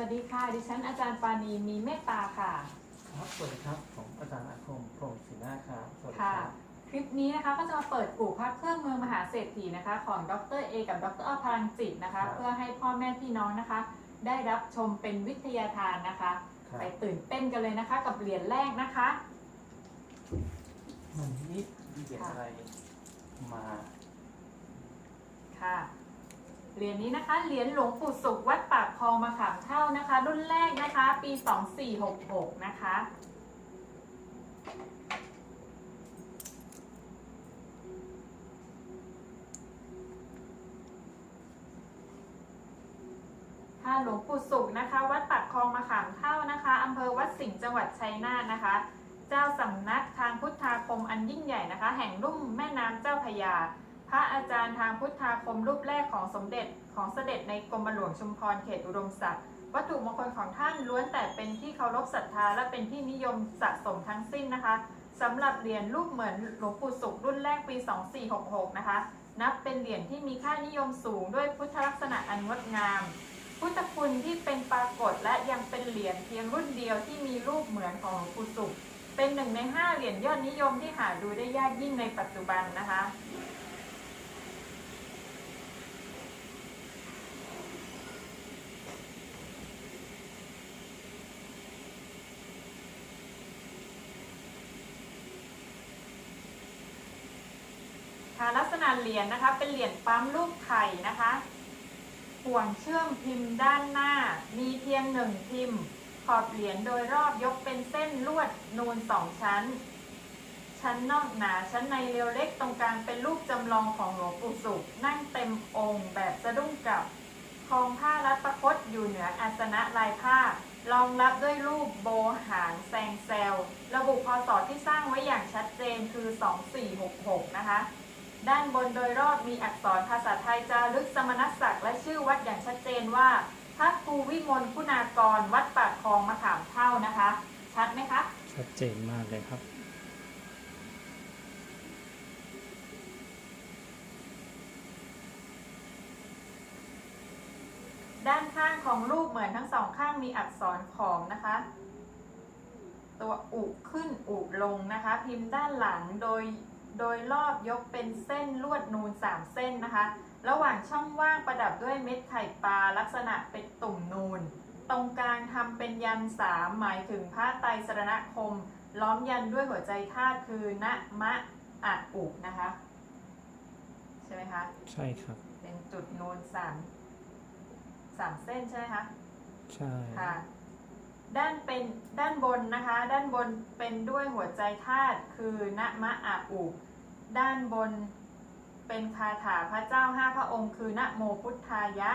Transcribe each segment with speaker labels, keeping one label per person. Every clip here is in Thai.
Speaker 1: วัสดีค่ะ ดิฉันอาจารย์ปานีมีเมตตาค่ะ
Speaker 2: ครับสวัสดีครับผมอาจารย์อาคมพรหมศรีนาครับสวัสดี
Speaker 1: ค่ะ
Speaker 2: ครับ
Speaker 1: คลิปนี้นะคะก็จะมาเปิดปลูกพักเครื่องเมืองมหาเศรษฐีนะคะ ของดรเอกับดรอพลังจิตนะคะ เพื่อให้พ่อแม่พี่น้องนะคะ ได้รับชมเป็นวิทยาทานนะคะ
Speaker 2: ครับ
Speaker 1: ไปตื่นเต้นกันเลยนะคะ กับเหรียญแรกนะคะ
Speaker 2: มันนี่มีเหรียญอะไรมา
Speaker 1: ค่ะ เหรียญนี้นะคะเหรียญหลวงปู่สุขวัดปากคลองมาขามเท่านะคะ รุ่นแรกนะคะ ปี 2466 นะคะค่ะหลวงปู่สุขนะคะ วัดปากคลองมาขามเท่านะคะอำเภอวัดสิงห์จังหวัดชัยนาทนะคะ เจ้าสำนักทางพุทธาคมอันยิ่งใหญ่นะคะ แห่งลุ่มแม่น้ำเจ้าพยา พระอาจารย์ทางพุทธาคมรูปแรกของสมเด็จของเสด็จในกรมหลวงชุมพรเขตอุดมศักดิ์วัตถุมงคลของท่านล้วนแต่เป็นที่เคารพศรัทธาและเป็นที่นิยมสะสมทั้งสิ้นนะคะสำหรับเหรียญรูปเหมือนหลวงปู่สุขรุ่นแรกปี 2466 นะคะ นับเป็นเหรียญที่มีค่านิยมสูงด้วยพุทธลักษณะอันงดงาม พุทธคุณที่เป็นปรากฏและยังเป็นเหรียญเพียงรุ่นเดียวที่มีรูปเหมือนของหลวงปู่สุขเป็นหนึ่งในห้าเหรียญยอดนิยมที่หาดูได้ยากยิ่งในปัจจุบันนะคะ ค่ะลักษณะเหรียญนะคะ เป็นเหรียญปั๊มลูกไข่นะคะห่วงเชื่อมพิมพ์ด้านหน้า มีเพียงหนึ่งพิมพ์ ขอบเหรียญโดยรอบยกเป็นเส้นลวดนูนสองชั้น ชั้นนอกหนาชั้นในเรียวเล็กตรงกลางเป็นรูปจำลองของหลวงปู่สุข นั่งเต็มองค์แบบสะดุ้งกับคลองผ้ารัดประคตอยู่เหนืออาสนะลายผ้ารองรับด้วยรูปโบหางแซงแซวระบุพศที่สร้างไว้อย่างชัดเจนคือ 2466 นะคะ ด้านบนโดยรอบมีอักษรภาษาไทยจารึกสมณศักดิ์และชื่อวัดอย่างชัดเจนว่าพระครูวิมลคุณากร วัดปากคลองมะขามเท่านะคะ ชัดไหมคะ
Speaker 3: ชัดเจนมากเลยครับ
Speaker 1: ด้านข้างของรูปเหมือนทั้งสองข้างมีอักษรขอมนะคะ ตัวอุขึ้นอุลงนะคะ พิมพ์ด้านหลังโดย โดยรอบยกเป็นเส้นลวดนูน 3 เส้นนะคะ ระหว่างช่องว่างประดับด้วยเม็ดไข่ปลาลักษณะเป็นตุ่มนูน ตรงกลางทำเป็นยันสามหมายถึงพระไตรสรณคม ล้อมยันด้วยหัวใจธาตุคือนะมะอะอุนะคะ ใช่ไหมคะ
Speaker 3: ใช่ครับ
Speaker 1: เป็นจุดนูนสามสามเส้นใช่ไหมคะ
Speaker 3: ใช่
Speaker 1: ค่ะ ด้านเป็นด้านบนนะคะ ด้านบนเป็นด้วยหัวใจธาตุคือนะมะอาอุด้านบนเป็นคาถาพระเจ้าห้าพระองค์คือนะโมพุทธายะ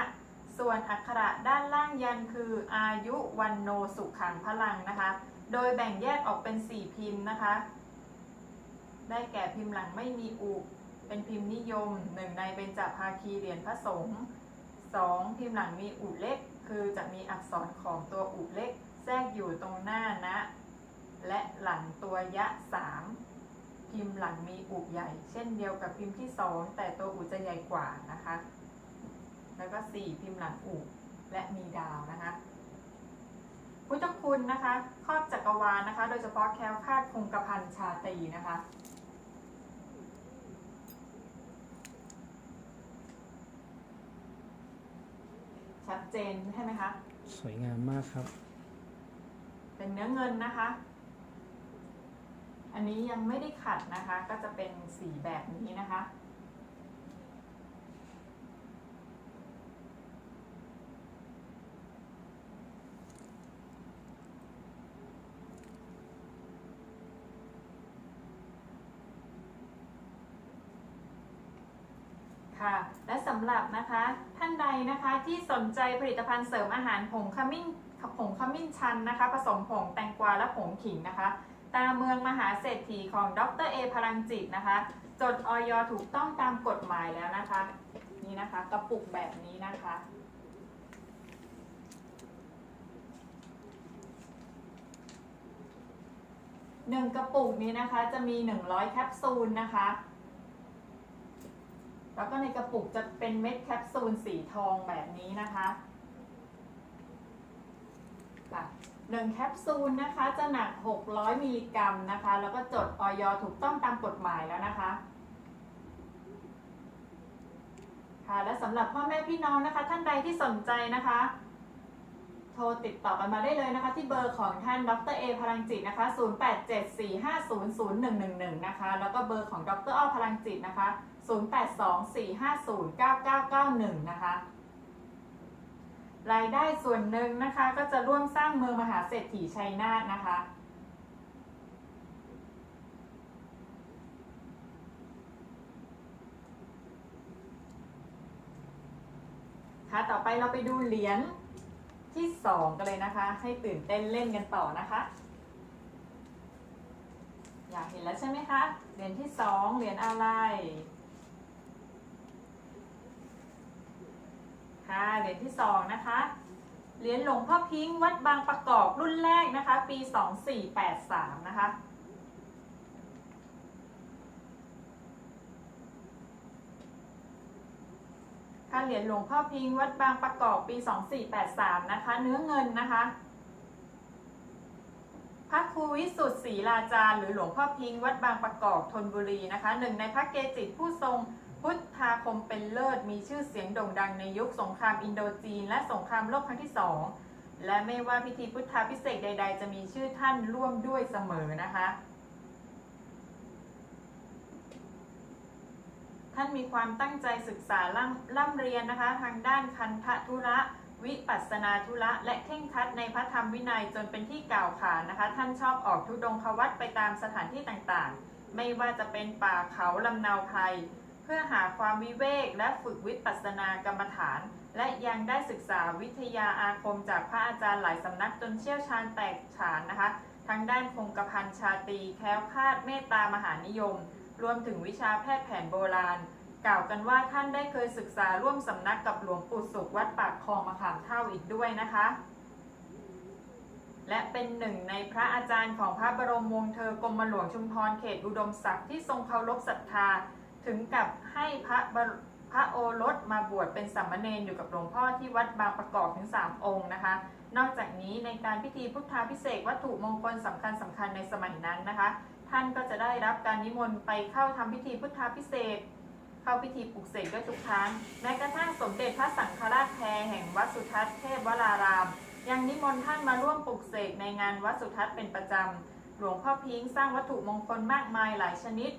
Speaker 1: ส่วนอักขระด้านล่างยันคืออายุวันโนสุขังพลังนะคะ โดยแบ่งแยกออกเป็น 4 พิมพ์นะคะ ได้แก่พิมพ์หลังไม่มีอุเป็นพิมพ์นิยมหนึ่งในเบญจภาคีเหรียญพระสงฆ์สองพิมพ์หลังมีอุเล็ก คือจะมีอักษรของตัวอุเล็ก แทรกอยู่ตรงหน้านะ และหลังตัวยะสามพิมพ์หลังมีอุใหญ่ เช่นเดียวกับพิมพ์ที่สองแต่ตัวอุจะใหญ่กว่านะคะ แล้วก็สี่พิมพ์หลังอุและมีดาวนะคะพุทธคุณนะคะ ครอบจักรวาลนะคะ โดยเฉพาะแคล้วคาดคงกระพันชาตีนะคะ ชัดเจนใช่ไหมคะ
Speaker 3: สวยงามมากครับ
Speaker 1: เป็นเนื้อเงินนะคะ อันนี้ยังไม่ได้ขัดนะคะ ก็จะเป็นสีแบบนี้นะคะ ค่ะ และสำหรับนะคะท่านใดนะคะที่สนใจผลิตภัณฑ์เสริมอาหารผงขมิ้นผงขมิ้นชันนะคะ ผสมผงแตงกวาและผงขิงนะคะ ตามเมืองมหาเศรษฐีของดรเอพลังจิตนะคะ จดออยถูกต้องตามกฎหมายแล้วนะคะ นี่นะคะกระปุกแบบนี้นะคะหนึ่งกระปุกนี้นะคะจะมี 100 แคปซูลนะคะ แล้วก็ในกระปุกจะเป็นเม็ดแคปซูลสีทองแบบนี้นะคะหนึ่งแคปซูลนะคะจะหนัก 600 มิลลิกรัมนะคะ แล้วก็จดออยถูกต้องตามกฎหมายแล้วนะคะค่ะและสำหรับพ่อแม่พี่น้องนะคะ ท่านใดที่สนใจนะคะ โทรติดต่อกันมาได้เลยนะคะ ที่เบอร์ของท่านดรเอพลังจิตนะคะ 0874500111 นะคะ แล้วก็เบอร์ของดรอ้อพลังจิตนะคะ 0824509991 นะคะรายได้ส่วนหนึ่งนะคะก็จะร่วมสร้างเมืองมหาเศรษฐีชัยนาทนะคะ ค่ะต่อไปเราไปดูเหรียญ ที่สองกันเลยนะคะ ให้ตื่นเต้นเล่นกันต่อนะคะ อยากเห็นแล้วใช่ไหมคะเหรียญที่สองเหรียญอะไรค่ะเหรียญที่สองนะคะเหรียญหลวงพ่อพิงค์วัดบางประกอบรุ่นแรกนะคะ ปี 2483 นะคะ คะเหรียญหลวงพ่อพิงวัดบางประกอบปี 2483 นะคะ เนื้อเงินนะคะพระครูวิสุทธิ์ศรีลาจารย์หรือหลวงพ่อพิงวัดบางประกอบธนบุรีนะคะหนึ่งในพระเกจิผู้ทรงพุทธาคมเป็นเลิศ มีชื่อเสียงโด่งดังในยุคสงครามอินโดจีน และสงครามโลกครั้งที่สองและไม่ว่าพิธีพุทธาพิเศษใด ๆ จะมีชื่อท่านร่วมด้วยเสมอนะคะ ท่านมีความตั้งใจศึกษาล่ำร่ำเรียนนะคะ ทางด้านคันธทุระ วิปัสนาธุระ และเข่งคัดในพระธรรมวินัยจนเป็นที่กล่าวขานนะคะ ท่านชอบออกทุดงควัตไปตามสถานที่ต่างๆ ไม่ว่าจะเป็นป่าเขาลำนาวไพรเพื่อหาความวิเวกและฝึกวิปัสสนากรรมฐาน และยังได้ศึกษาวิทยาอาคมจากพระอาจารย์หลายสำนักจนเชี่ยวชาญแตกฉานนะคะ ทั้งด้านคงกระพันชาตีแคล้วคลาดเมตตามหานิยม รวมถึงวิชาแพทย์แผนโบราณ กล่าวกันว่าท่านได้เคยศึกษาร่วมสำนักกับหลวงปู่สุขวัดปากคลองมะขามเท่าอีกด้วยนะคะ และเป็นหนึ่งในพระอาจารย์ของพระบรมวงศ์เธอกรมหลวงชุมพรเขตอุดมศักดิ์ที่ทรงเคารพศรัทธา ถึงกับให้พระพระโอรสมาบวชเป็นสามเณรอยู่กับหลวงพ่อที่วัดบางประกอบถึง 3 องค์นะคะ นอกจากนี้ในการพิธีพุทธาพิเศษวัตถุมงคลสำคัญสำคัญในสมัยนั้นนะคะ ท่านก็จะได้รับการนิมนต์ไปเข้าทำพิธีพุทธาพิเศษ เข้าพิธีปลุกเสกด้วยทุกครั้ง แม้กระทั่งสมเด็จพระสังฆราชแพรแห่งวัดสุทัศน์เทพวราราม ยังนิมนต์ท่านมาร่วมปลุกเสกในงานวัดสุทัศน์เป็นประจำ หลวงพ่อพิงค์สร้างวัตถุมงคลมากมายหลายชนิด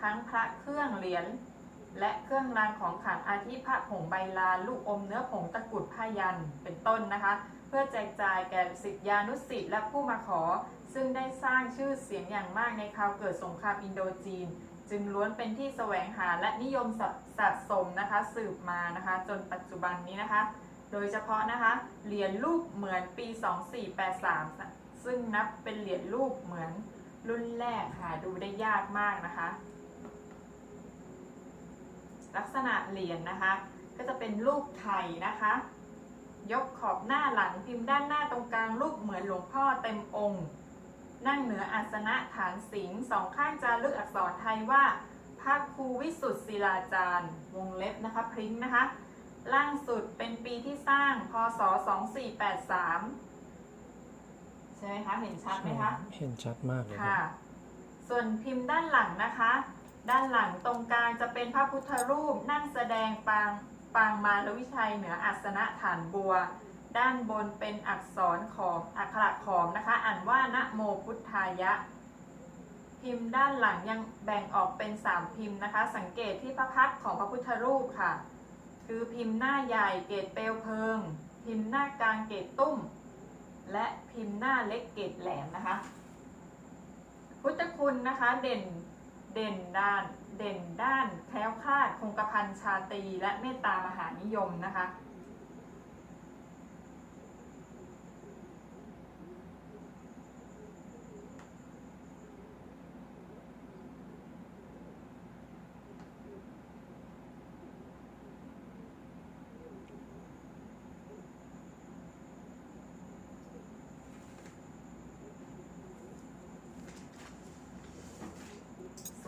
Speaker 1: ทั้งพระเครื่องเหรียญและเครื่องรางของขลังอาทิพระผงใบลานลูกอมเนื้อผงตะกุดผ้ายันเป็นต้นนะคะ เพื่อแจกจ่ายแก่ศิษยานุศิษย์และผู้มาขอ ซึ่งได้สร้างชื่อเสียงอย่างมากในคราวเกิดสงครามอินโดจีน จึงล้วนเป็นที่แสวงหาและนิยมสะสะสมนะคะสืบมานะคะจนปัจจุบันนี้นะคะ โดยเฉพาะนะคะเหรียญรูปเหมือนปี 2483 ซึ่งนับเป็นเหรียญรูปเหมือนรุ่นแรกหาดูได้ยากมากนะคะ ลักษณะเหรียญนะคะ ก็จะเป็นรูปไข่นะคะ ยกขอบหน้าหลังพิมพ์ด้านหน้าตรงกลางรูปเหมือนหลวงพ่อเต็มองค์ นั่งเหนืออาสนะฐานสิงห์สองข้างจารึกอักษรไทยว่าพระครูวิสุทธิ์ศิลาจารย์ วงเล็บนะคะพริ้งนะคะ ล่างสุดเป็นปีที่สร้าง พศ 2483 ใช่ไหมคะ เห็นชัดไหมคะ
Speaker 3: เห็นชัดมากเลยค
Speaker 1: ค่ะ
Speaker 3: รับ
Speaker 1: ส่วนพิมพ์ด้านหลังนะคะ ด้านหลังตรงกลางจะเป็นพระพุทธรูปนั่งแสดงปางปางมารวิชัยเหนืออาสนะฐานบัว ด้านบนเป็นอักษรของอักขระขอมนะคะ อ่านว่านะโมพุทธายะ พิมพ์ด้านหลังยังแบ่งออกเป็น 3 พิมพ์นะคะ สังเกตที่พระพักของพระพุทธรูปค่ะ คือพิมพ์หน้าใหญ่เกตเปลวเพลิง พิมพ์หน้ากลางเกตตุ้ม และพิมพ์หน้าเล็กเกตแหลมนะคะ พุทธคุณนะคะเด่นเด่นด้านเด่นด้านแคล้วคลาดคงกระพันชาตรีและเมตตามหานิยมนะคะ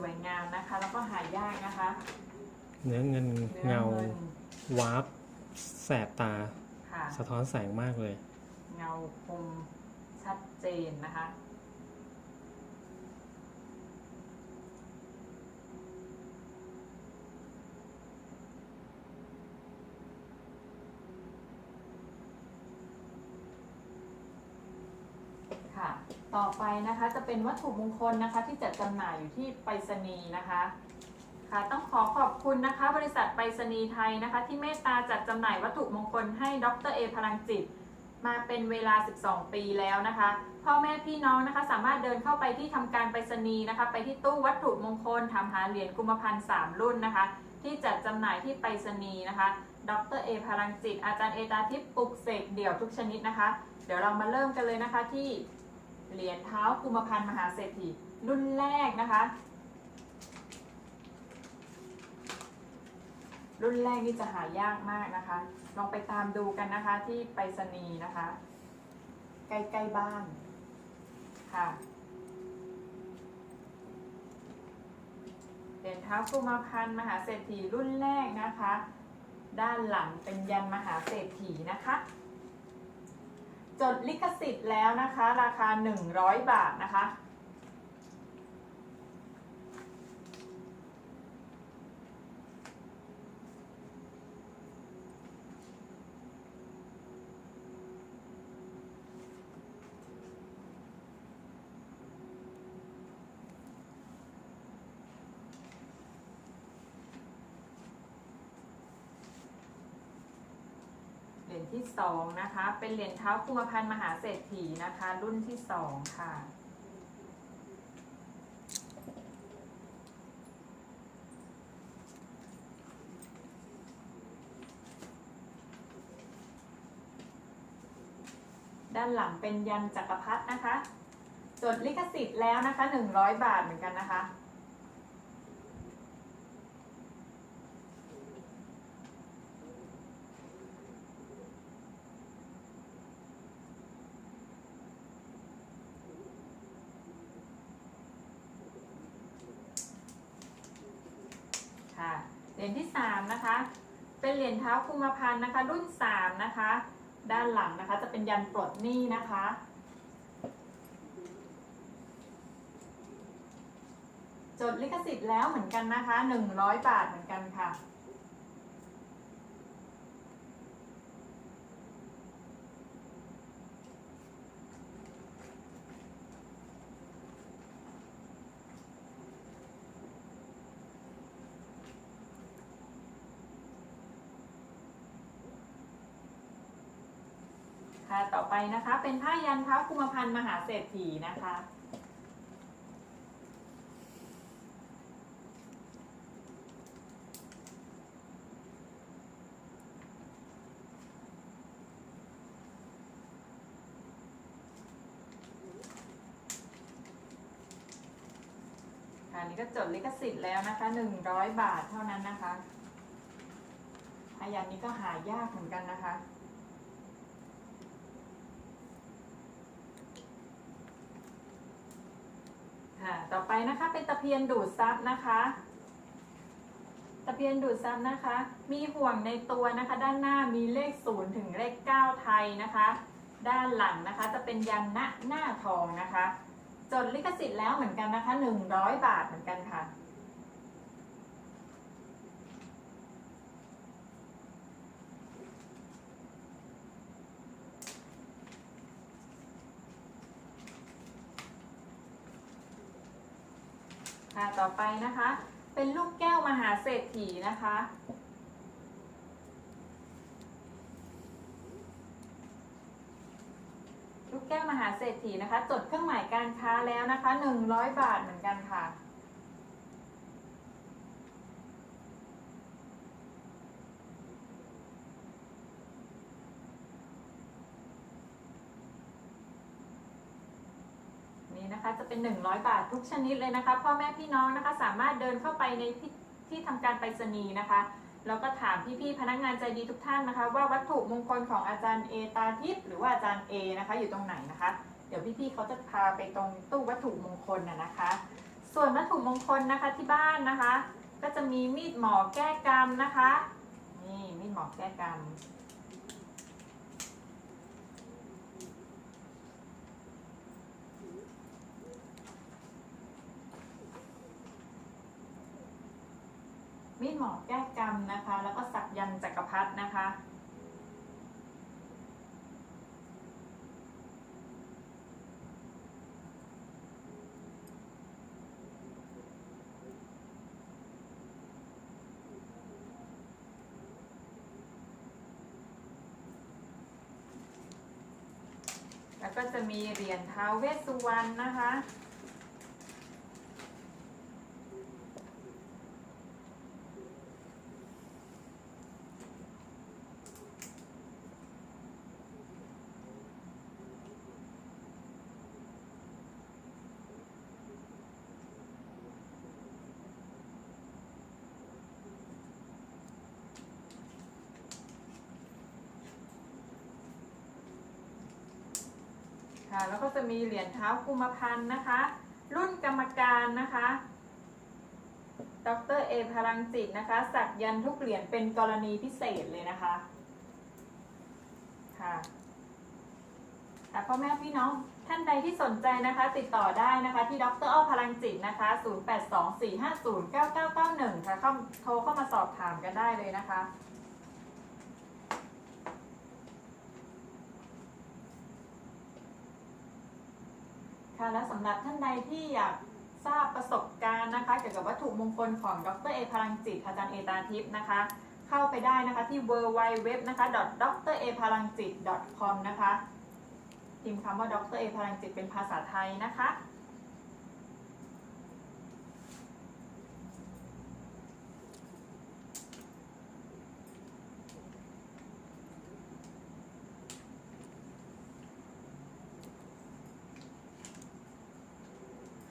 Speaker 1: วยงามนะคะ แล้วก็หายากนะคะ
Speaker 3: เนื้อเงิน
Speaker 1: นื้อ
Speaker 3: เงา
Speaker 1: งิน
Speaker 3: วาร์ปแสบตา
Speaker 1: ค่ะ
Speaker 3: สะท้อนแสงมากเลย
Speaker 1: เงาคมชัดเจนนะคะ ค่ะ ต่อไปนะคะจะเป็นวัตถุมงคลนะคะ ที่จัดจำหน่ายอยู่ที่ไปรษณีย์นะคะค่ะต้องขอขอบคุณนะคะ บริษัทไปรษณีย์ไทยนะคะ ที่เมตตาจัดจำหน่ายวัตถุมงคลให้ดรเอพลังจิต มาเป็นเวลา 12 ปีแล้วนะคะ พ่อแม่พี่น้องนะคะ สามารถเดินเข้าไปที่ทำการไปรษณีย์นะคะ ไปที่ตู้วัตถุมงคลถามหาเหรียญกุมพันธ์3รุ่นนะคะ ที่จัดจำหน่ายที่ไปรษณีย์นะคะดรเอพลังจิต อาจารย์เอตาทิพย์ปลุกเสกเดี่ยวทุกชนิดนะคะ เดี๋ยวเรามาเริ่มกันเลยนะคะที่ เหรียญเท้ากุมพันธ์มหาเศรษฐีรุ่นแรกนะคะ รุ่นแรกนี่จะหายากมากนะคะ ลองไปตามดูกันนะคะที่ไปรษณีย์นะคะ ใกล้ๆบ้านค่ะเหรียญเท้ากุมพันธ์มหาเศรษฐีรุ่นแรกนะคะ ด้านหลังเป็นยันมหาเศรษฐีนะคะ จดลิขสิทธิ์แล้วนะคะ ราคา 100 บาทนะคะ เหรียญที่สองนะคะ เป็นเหรียญเท้ากุมพันมหาเศรษฐีนะคะ รุ่นที่สองค่ะ ด้านหลังเป็นยันจักรพรรดินะคะ จดลิขสิทธิ์แล้วนะคะ 100 บาทเหมือนกันนะคะเห รียญที่3นะคะ เป็นเหรียญเท้าคุมาพันธ์นะคะ รุ่น 3 นะคะ ด้านหลังนะคะจะเป็นยันปลดหนี้นะคะ จดลิขสิทธิ์แล้วเหมือนกันนะคะ 100 บาทเหมือนกันค่ะ ค่ะ ต่อไปนะคะ เป็นผ้ายันเท้ากุมพันธ์มหาเศรษฐีนะคะ ค่ะนี่ก็จดลิขสิทธิ์แล้วนะคะ100บาทเท่านั้นนะคะผ้ายันนี้ก็หายากเหมือนกันนะคะ ค่ะ ต่อไปนะคะเป็นตะเพียนดูดซับนะคะ ตะเพียนดูดซับนะคะ มีห่วงในตัวนะคะ ด้านหน้ามีเลขศูนย์ถึงเลขเก้าไทยนะคะ ด้านหลังนะคะจะเป็นยันณหน้าทองนะคะ จดลิขสิทธิ์แล้วเหมือนกันนะคะ100บาทเหมือนกันค่ะ ต่อไปนะคะ เป็นลูกแก้วมหาเศรษฐีนะคะ ลูกแก้วมหาเศรษฐีนะคะ จดเครื่องหมายการค้าแล้วนะคะ 100 บาทเหมือนกันค่ะนี่นะคะจะ เป็น 100 บาททุกชนิดเลยนะคะ พ่อแม่พี่น้องนะคะ สามารถเดินเข้าไปในที่ที่ทำการไปรษณีย์นะคะแล้วก็ถามพี่ๆพนักงานใจดีทุกท่านนะคะ ว่าวัตถุมงคลของอาจารย์เอตาทิพย์หรือว่าอาจารย์เอนะคะ อยู่ตรงไหนนะคะ เดี๋ยวพี่ๆเขาจะพาไปตรงตู้วัตถุมงคลนะนะคะ ส่วนวัตถุมงคลนะคะที่บ้านนะคะ ก็จะมีมีดหมอแก้กรรมนะคะ นี่มีดหมอแก้กรรม หมอแก้กรรมนะคะ แล้วก็สักยันจักรพรรดินะคะ แล้วก็จะมีเหรียญท้าวเวสสุวรรณนะคะ ค่ะ แล้วก็จะมีเหรียญเท้ากุมพันธ์นะคะ รุ่นกรรมการนะคะ ดรเอพลังจิตนะคะ สักยันทุกเหรียญเป็นกรณีพิเศษเลยนะคะ ค่ะค่ะพ่อแม่พี่น้องท่านใดที่สนใจนะคะ ติดต่อได้นะคะที่ดรอ้อพลังจิตนะคะ 0824509991 ค่ะเข้าโทรเข้ามาสอบถามกันได้เลยนะคะ ค่ะและสำหรับท่านใดที่อยากทราบประสบการณ์นะคะ เกี่ยวกับวัตถุมงคลของดรเอพลังจิตอาจารย์เอตาทิพย์นะคะ เข้าไปได้นะคะที่ w w w นะคะ d r a p a l a n g j i t com นะคะพิมพ์คำว่าดรเอพลังจิตเป็นภาษาไทยนะคะ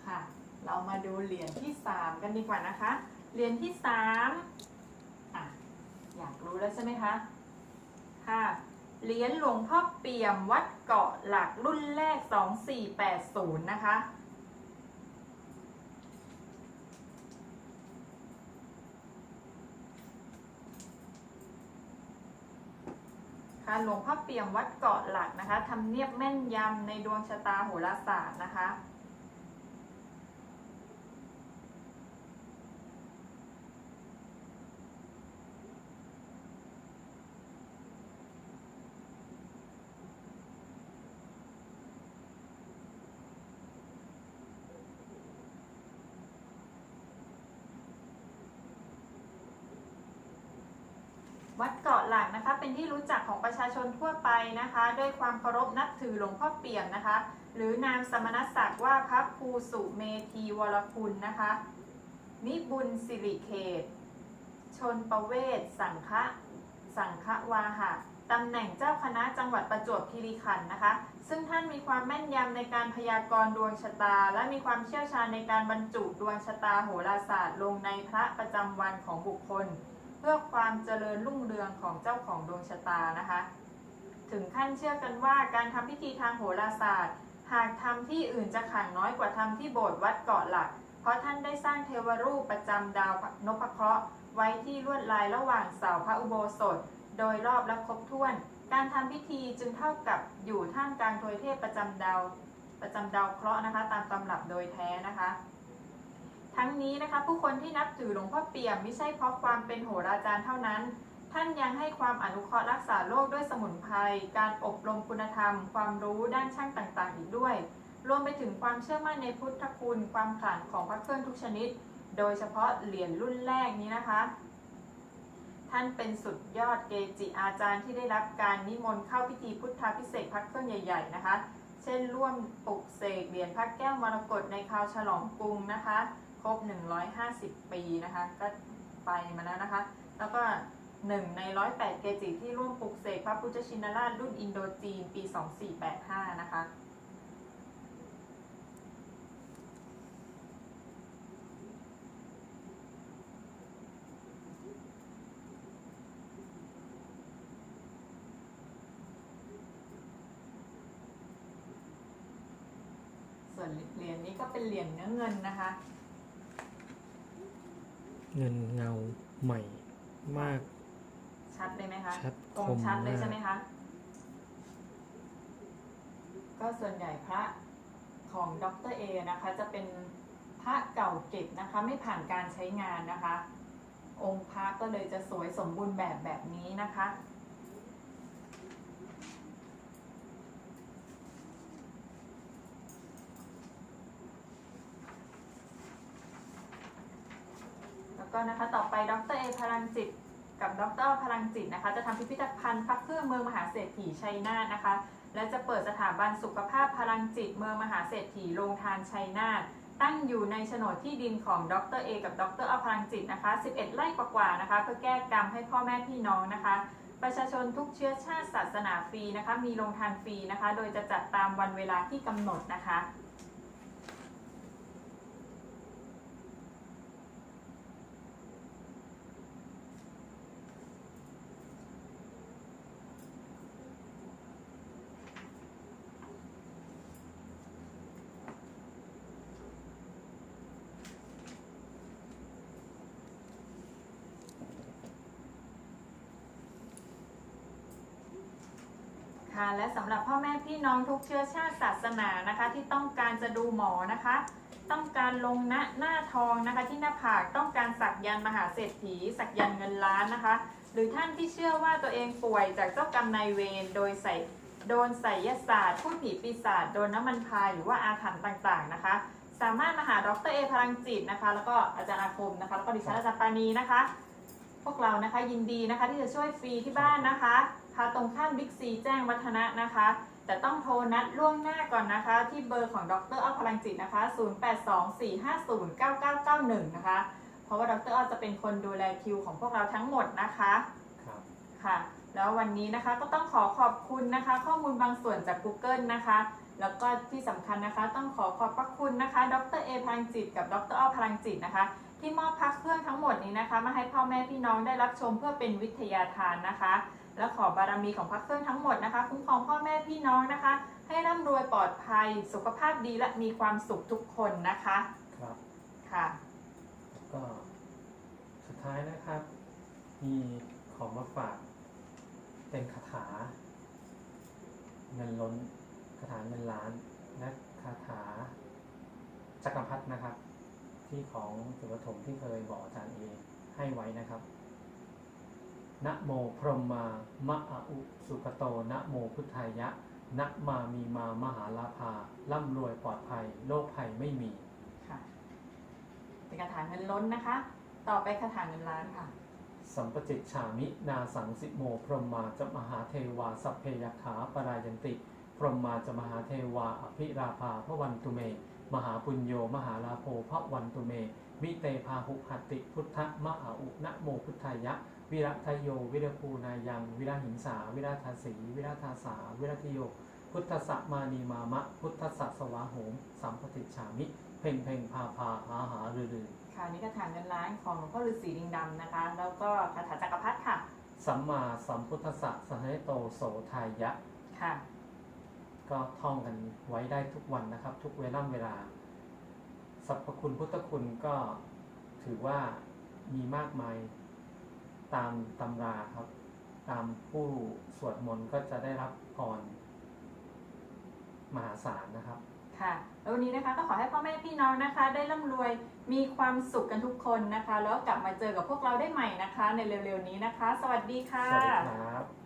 Speaker 1: ค่ะ เรา มาดูเหรียญที่3กันดีกว่านะคะ เหรียญที่3อะอยากรู้แล้วใช่ไหมคะค่ะเหรียญหลวงพ่อเปี่ยมวัดเกาะหลักรุ่นแรก 2480 นะคะ ค่ะหลวงพ่อเปี่ยมวัดเกาะหลักนะคะทำเนียบแม่นยำในดวงชะตาโหราศาสตร์นะคะ วัดเกาะหลักนะคะ เป็นที่รู้จักของประชาชนทั่วไปนะคะ ด้วยความเคารพนับถือหลวงพ่อเปี่ยมนะคะ หรือนามสมณศักดิ์ว่าพระครูสุเมธีวรคุณนะคะ นิบุญสิริเขต ชนประเวศสังฆะสังฆวาหะตำแหน่งเจ้าคณะจังหวัดประจวบคีรีขันธ์นะคะ ซึ่งท่านมีความแม่นยำในการพยากรณ์ดวงชะตา และมีความเชี่ยวชาญในการบรรจุดวงชะตาโหราศาสตร์ ลงในพระประจำวันของบุคคล พื่อความเจริญรุ่งเรืองของเจ้าของดวงชะตานะคะ ถึงขั้นเชื่อกันว่าการทำพิธีทางโหราศาสตร์ หากทำที่อื่นจะขังน้อยกว่าทำที่โบสถ์วัดเกาะหลัก เพราะท่านได้สร้างเทวรูปประจำดาวนพเคราะห์ไว้ที่ลวดลายระหว่างเสาพระอุโบสถ โดยรอบและครบถ้วน การทำพิธีจึงเท่ากับอยู่ท่ามกลางทวยเทพประจำดาวประจำดาวเคราะห์นะคะ ตามตำรับโดยแท้นะคะ ทั้งนี้นะคะผู้คนที่นับถือหลวงพ่อเปี่ยมไม่ใช่เพราะความเป็นโหราจารย์เท่านั้น ท่านยังให้ความอนุเคราะห์รักษาโรคด้วยสมุนไพร การอบรมคุณธรรม ความรู้ด้านช่างต่างๆ อีกด้วย รวมไปถึงความเชื่อมั่นในพุทธคุณ ความขลังของพระเครื่องทุกชนิด โดยเฉพาะเหรียญรุ่นแรกนี้นะคะ ท่านเป็นสุดยอดเกจิอาจารย์ที่ได้รับการนิมนต์เข้าพิธีพุทธพิเศษกพระเครื่องใหญ่ ๆ นะคะ เช่น ร่วมปลุกเสกเหรียญพระแก้วมรกตในคราวฉลองกรุงนะคะ ครบ 150 ปีนะคะ ก็ไปมาแล้วนะคะ แล้วก็หนึ่งใน 108 เกจิที่ร่วมปลุกเสกพระพุทธชินราชรุ่นอินโดจีนปี 2485 นะคะ ส่วนเหรียญนี้ก็เป็นเหรียญเนื้อเงินนะคะ
Speaker 3: เงินเงาใหม่มาก
Speaker 1: ชัดเลยไหมคะ
Speaker 3: ชัด
Speaker 1: ตรง
Speaker 3: คม
Speaker 1: ชัดเลย
Speaker 3: มาก
Speaker 1: ใช่ไหมคะก็ส่วนใหญ่พระของดรเอนะคะ จะเป็นพระเก่าเก็บนะคะ ไม่ผ่านการใช้งานนะคะอองค์พระก็เลยจะสวยสมบูรณ์แบบแบบนี้นะคะ ก็นะคะต่อไปดรเอพลังจิต กับดรพลังจิตนะคะ จะทำพิพิธภัณฑ์พระเครื่องเมืองมหาเศรษฐีชัยนาทนะคะ และจะเปิดสถาบันสุขภาพพลังจิตเมืองมหาเศรษฐีโรงทานชัยนาทตั้งอยู่ในโฉนดที่ดินของดรเอกับดรอพลังจิตนะคะ 11 ไร่กว่าๆนะคะเพื่อแก้กรรมให้พ่อแม่พี่น้องนะคะ ประชาชนทุกเชื้อชาติศาสนาฟรีนะคะ มีโรงทานฟรีนะคะ โดยจะจัดตามวันเวลาที่กำหนดนะคะ ค่ะและสำหรับพ่อแม่พี่น้องทุกเชื้อชาติศาสนานะคะ ที่ต้องการจะดูหมอนะคะ ต้องการลงหน้าหน้าทองนะคะ ที่หน้าผากต้องการสักยันมหาเศรษฐี สักยันเงินล้านนะคะ หรือท่านที่เชื่อว่าตัวเองป่วยจากเจ้ากรรมนายเวรโดยใส่โดนไสยศาสตร์พูดผีปีศาจโดนน้ำมันพายหรือว่าอาถรรพ์ต่างๆนะคะ สามารถมาหาดรเอพลังจิตนะคะ แล้วก็อาจารย์อาคมนะคะ แล้วก็ดิฉันอาจารย์ปานีนะคะ พวกเรานะคะยินดีนะคะที่จะช่วยฟรีที่บ้านนะคะ พาตรงข้ามบิ๊กซีแจ้งวัฒนะนะคะ แต่ต้องโทรนัดล่วงหน้าก่อนนะคะ ที่เบอร์ของดรอ้อพลังจิตนะคะ 0824509991 นะคะ เพราะว่าดรอ้อจะเป็นคนดูแลคิวของพวกเราทั้งหมดนะคะ
Speaker 2: ครับ
Speaker 1: ค่ะ แล้ววันนี้นะคะก็ต้องขอขอบคุณนะคะ ข้อมูลบางส่วนจาก Google นะคะ แล้วก็ที่สำคัญนะคะต้องขอขอบพระคุณนะคะ ดรเอพลังจิต กับดรอ้อพลังจิตนะคะที่มอบพักเครื่องทั้งหมดนี้นะคะ มาให้พ่อแม่พี่น้องได้รับชมเพื่อเป็นวิทยาทานนะคะ และขอบารมีของพักเครื่องทั้งหมดนะคะ คุ้มครองพ่อแม่พี่น้องนะคะ ให้ร่ำรวยปลอดภัย สุขภาพดีและมีความสุขทุกคนนะคะ
Speaker 2: ครับ
Speaker 1: ค่ะ
Speaker 2: แล้วก็สุดท้ายนะครับ มีของมาฝากเป็นคาถา เงินล้นคาถาเงินล้านและคาถาจักรพรรดินะครับ ที่ของสุปฐมที่เคยบอกอาจารย์เอให้ไว้นะครับ นะโมพรหมามะอะอุสุขโตนะโมพุทธายะนะมามีมามหาลาภาร่ำรวยปลอดภัย โรคภัยไม่มี
Speaker 1: ค่ะเป็นคาถาเงินล้นนะคะ ต่อไปคาถาเงินล้านค่ะ
Speaker 2: สัมปจิตฉามินาสังสิโม พรหมาจะมหาเทวาสัพเพยขาปรายันติ พรหมาจะมหาเทวาอภิราภาพระวันตุเม มหาปุญโยมหาลาโภพระวันตุเมมิเตพาหุหัตติพุทธมหาอุนะโมพุทธายะวิรัตโย วิรภูนายัง วิราหิงสา วิราทาสี วิราทาสา วิรัตโย พุทธสมานีมามะ พุทธสสวาโหม สัมปติฉามิ เพ่งเพ่งพาพาหาหารือรือ
Speaker 1: ค่ะนี่คาถาเงินล้านของหลวงพ่อฤาษีลิงดำนะคะ แล้วก็คาถาจักรพรรดิค่ะ
Speaker 2: สัมมาสัมพุทธสสะสหโตโสทายะ
Speaker 1: ค่ะ
Speaker 2: ก็ท่องกันไว้ได้ทุกวันนะครับ ทุกเวล่ำเวลาสรรพคุณพุทธคุณก็ถือว่ามีมากมาย ตามตำราครับ ตามผู้สวดมนต์ก็จะได้รับพรมหาศาลนะครับ
Speaker 1: ค่ะแล้ววันนี้นะคะก็ขอให้พ่อแม่พี่น้องนะคะ ได้ร่ำรวยมีความสุขกันทุกคนนะคะ แล้วกลับมาเจอกับพวกเราได้ใหม่นะคะ ในเร็วๆนี้นะคะ สวัสดีค่ะ
Speaker 2: สวัสดีครับ